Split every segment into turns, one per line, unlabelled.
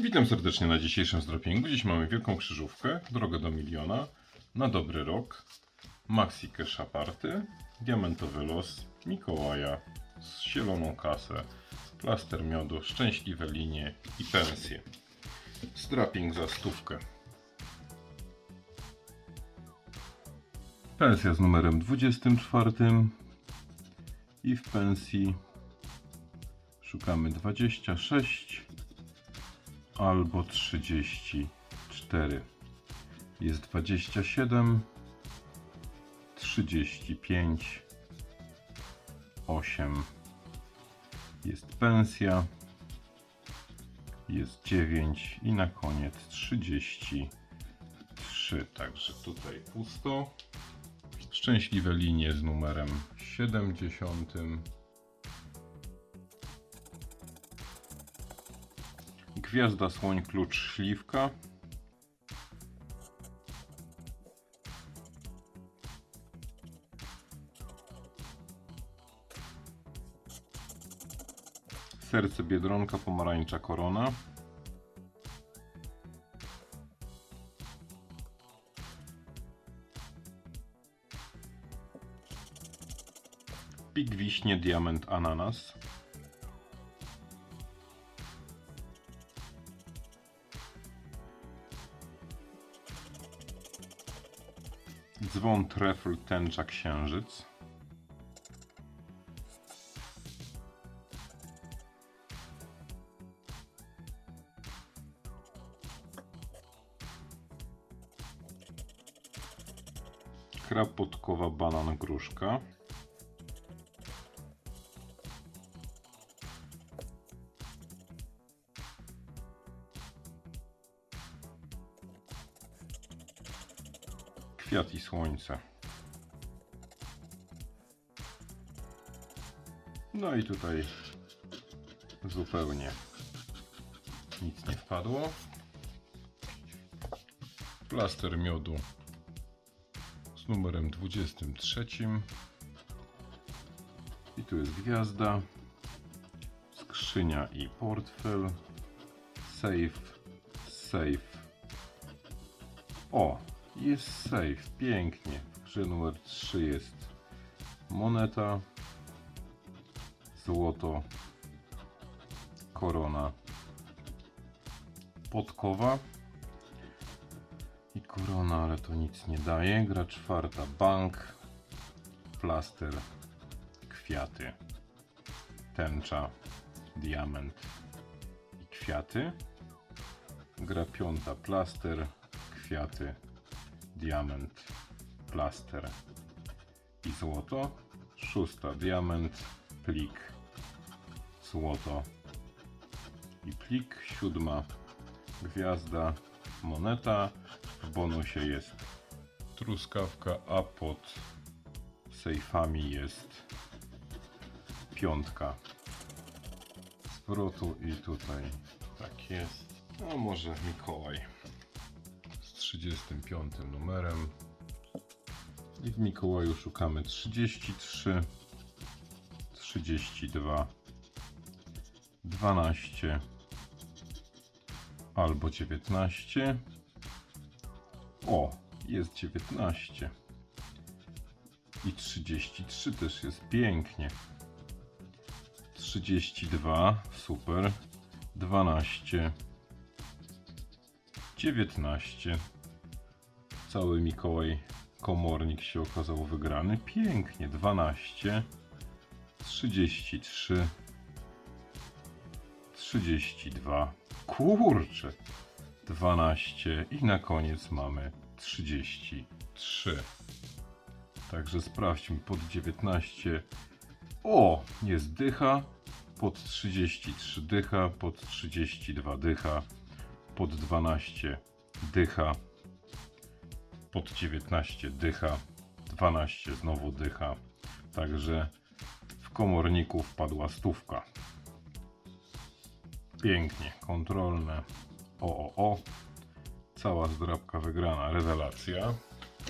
Witam serdecznie na dzisiejszym zdropingu. Dziś mamy wielką krzyżówkę, drogę do miliona, na dobry rok, Maxi Cash Aparty, diamentowy los, Mikołaja, z zieloną kasę, plaster miodu, szczęśliwe linie i pensje. Strapping za stówkę. Pensja z numerem 24 i w pensji szukamy 26 albo 34. Jest 27, 35, 8. Jest pensja. Jest 9 i na koniec 33. Także tutaj pusto. Szczęśliwe linie z numerem 70. Gwiazda, słoń, klucz, śliwka. Serce, biedronka, pomarańcza, korona. Pik wiśnie, diament, ananas. Dzwon, trefl, tęcza, księżyc. Krab, podkowa, banan, gruszka. Kwiat i słońce. No i tutaj zupełnie nic nie wpadło. Plaster miodu z numerem 23. I tu jest gwiazda, skrzynia i portfel, safe, safe. O, jest safe, pięknie. W grze numer 3 jest moneta, złoto, korona, podkowa i korona, ale to nic nie daje. Gra czwarta, bank, plaster, kwiaty, tęcza, diament i kwiaty. Gra piąta, plaster, kwiaty, diament, plaster i złoto. Szósta, diament, plik, złoto i plik. Siódma, gwiazda, moneta. W bonusie jest truskawka, a pod sejfami jest piątka zwrotu i tutaj tak jest. A może Mikołaj 35 numerem. I w Mikołaju szukamy 33, 32, 12 albo 19. O, jest 19. I 33 też jest pięknie. 32, super. 12, 19. Cały Mikołaj Komornik się okazał wygrany. Pięknie. 12, 33, 32. Kurczę. 12 i na koniec mamy 33. Także sprawdźmy pod 19. O, jest dycha. Pod 33 dycha, pod 32 dycha, pod 12 dycha, pod 19 dycha, 12 znowu dycha. Także w komorniku wpadła stówka. Pięknie, kontrolne. O, o, o. Cała zdrabka wygrana, rewelacja.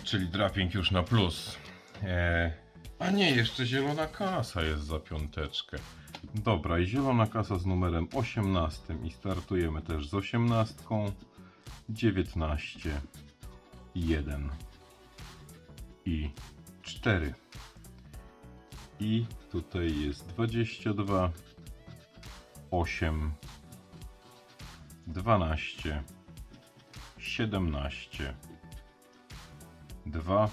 Czyli draping już na plus. E, a nie, jeszcze zielona kasa jest za piąteczkę. Dobra, i zielona kasa z numerem 18 i startujemy też z 18, 19, 1 i 4. I tutaj jest 22, 8, 12, 17, 2,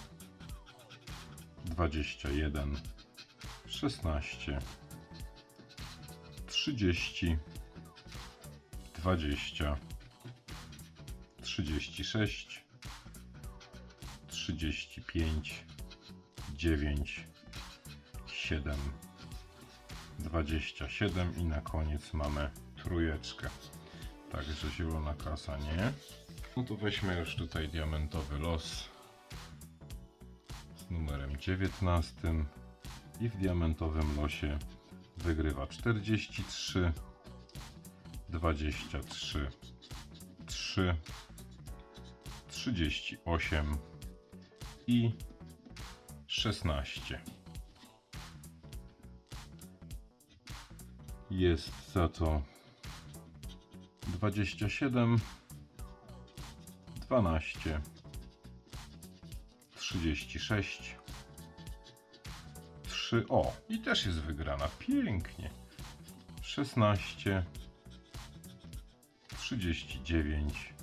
21, 16, 30, 20, 36, 35, 9, 7, 27 i na koniec mamy trójeczkę. Także zielona kasa nie. No to weźmy już tutaj diamentowy los z numerem 19 i w diamentowym losie wygrywa 43 23 3 38 i 16 jest za to 27 12 36 3 o i też jest wygrana. Pięknie. 16 39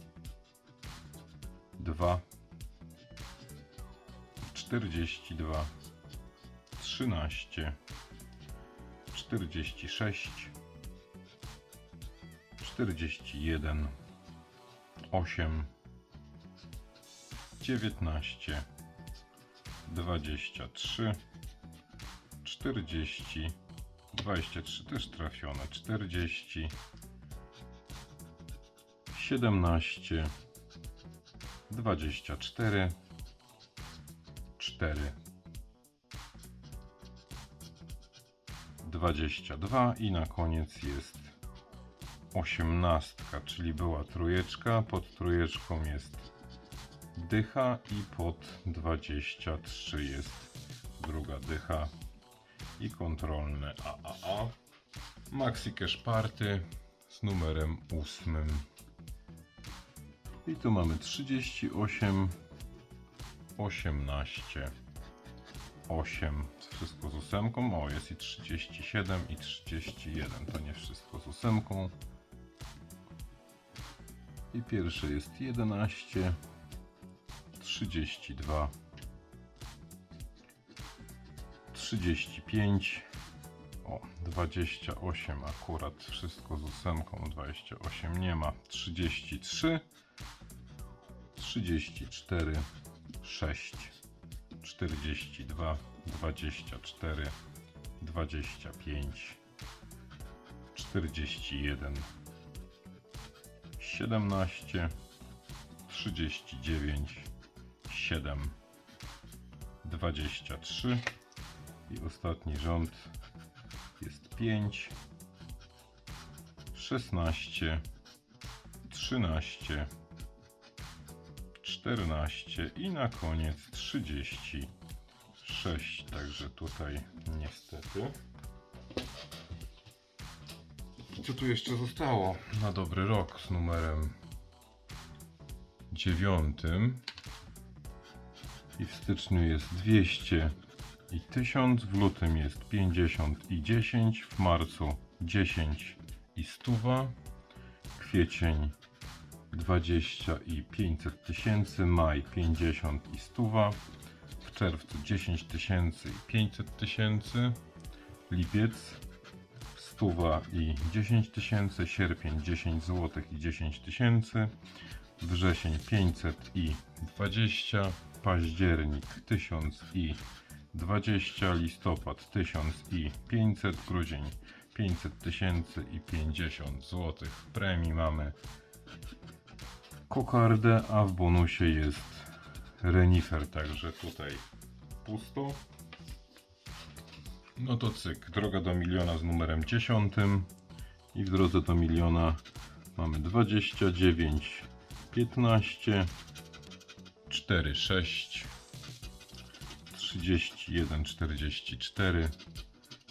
2 42 13 46 41 8 19 23 40 23 też trafione 40 17 24 4 22 i na koniec jest osiemnastka, czyli była trójeczka, pod trójeczką jest dycha i pod 23 jest druga dycha i kontrolne AAA. Maxi Cash Party z numerem 8. I tu mamy 38, 18, 8, wszystko z ósemką. O, jest i 37 i 31, to nie wszystko z ósemką. I pierwsze jest 11, 32, 35, o 28 akurat wszystko z ósemką, 28 nie ma, 33, 34, 6, 42, 24, 25, 41, 17, 39, 7, 23 i ostatni rząd jest 5, 16, 13, 14 i na koniec 36. Także tutaj niestety. Co tu jeszcze zostało na dobry rok z numerem 9 i w styczniu jest 200 i 1000, w lutym jest 50 i 10, w marcu 10 i 100, kwiecień 20 i 500 tysięcy, maj 50 i 100, w czerwcu 10 tysięcy i 500 tysięcy, lipiec 100 i 10 tysięcy, sierpień 10 zł i 10 tysięcy, wrzesień 500 i 20, październik 1000 i 20, listopad 1000 i 500, grudzień 500 tysięcy i 50 zł. W premii mamy kokardę, a w bonusie jest renifer, także tutaj pusto. No to cyk, droga do miliona z numerem 10 i w drodze do miliona mamy 29, 15, 4, 6, 31, 44,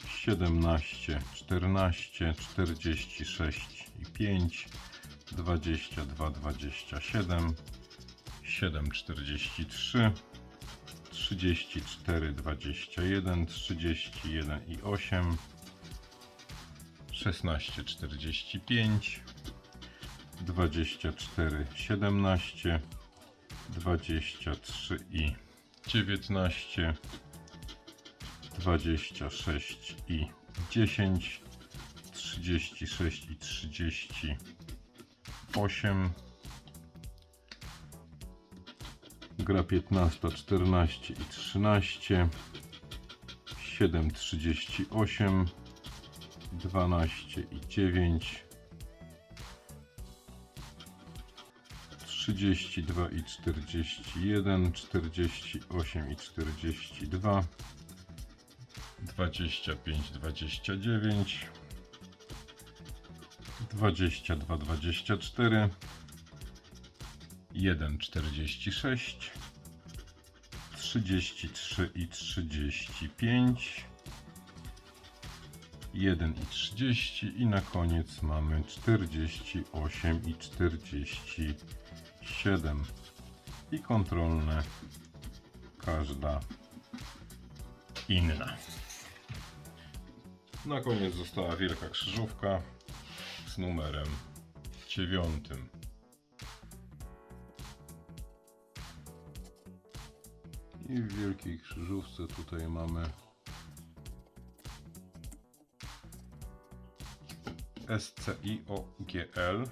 17, 14, 46 i 5, 22, 27, 7, 43, 34, 21, 31 i 8, 16, 45, 24, 17, 23 i 19, 26 i 10, 36 i 38, gra 15, 14 i 13, 7, 38, 12 i 9, 32 i 41, 48 i 42, 25, 29, 22, 24, 1, 46, 33 i 35, 1 i 30 i na koniec mamy 48 i 47 i kontrolne każda inna. Na koniec została wielka krzyżówka z numerem dziewiątym. I w wielkiej krzyżówce tutaj mamy SCIOGL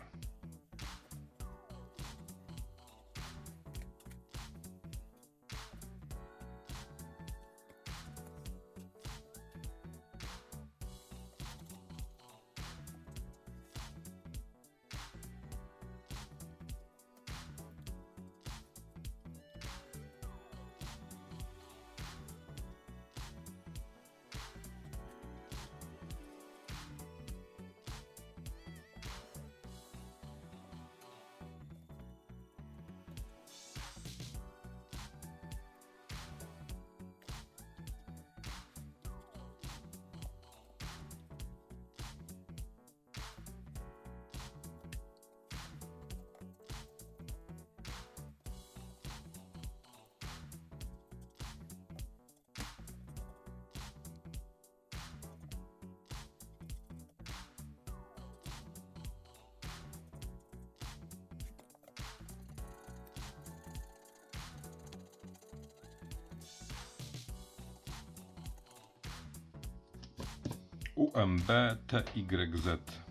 UMB TYZ.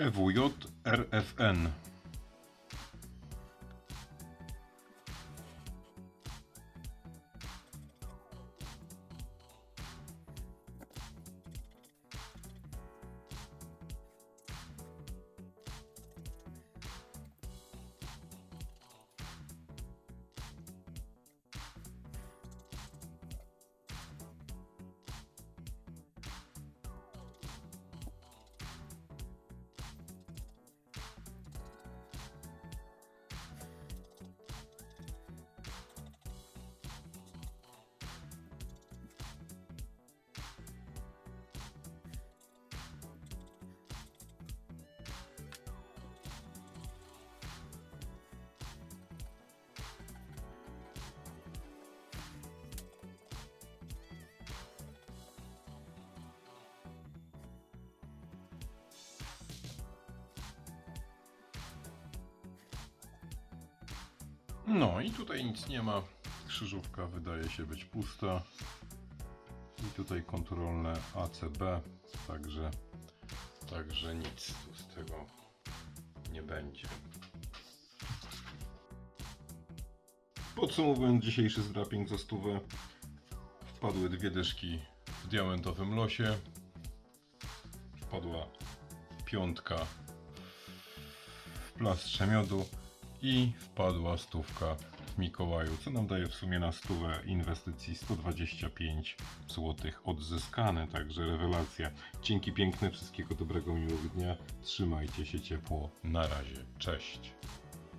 EWJ RFN. No i tutaj nic nie ma. Krzyżówka wydaje się być pusta. I tutaj kontrolne ACB, także, także nic tu z tego nie będzie. Podsumowując dzisiejszy zdraping za stówę, wpadły dwie dyszki w diamentowym losie, wpadła piątka w plastrze miodu i wpadła stówka. Mikołaju, co nam daje w sumie na stówę inwestycji? 125 zł odzyskane, także rewelacja. Dzięki piękne, wszystkiego dobrego, miłego dnia, trzymajcie się ciepło, na razie, cześć.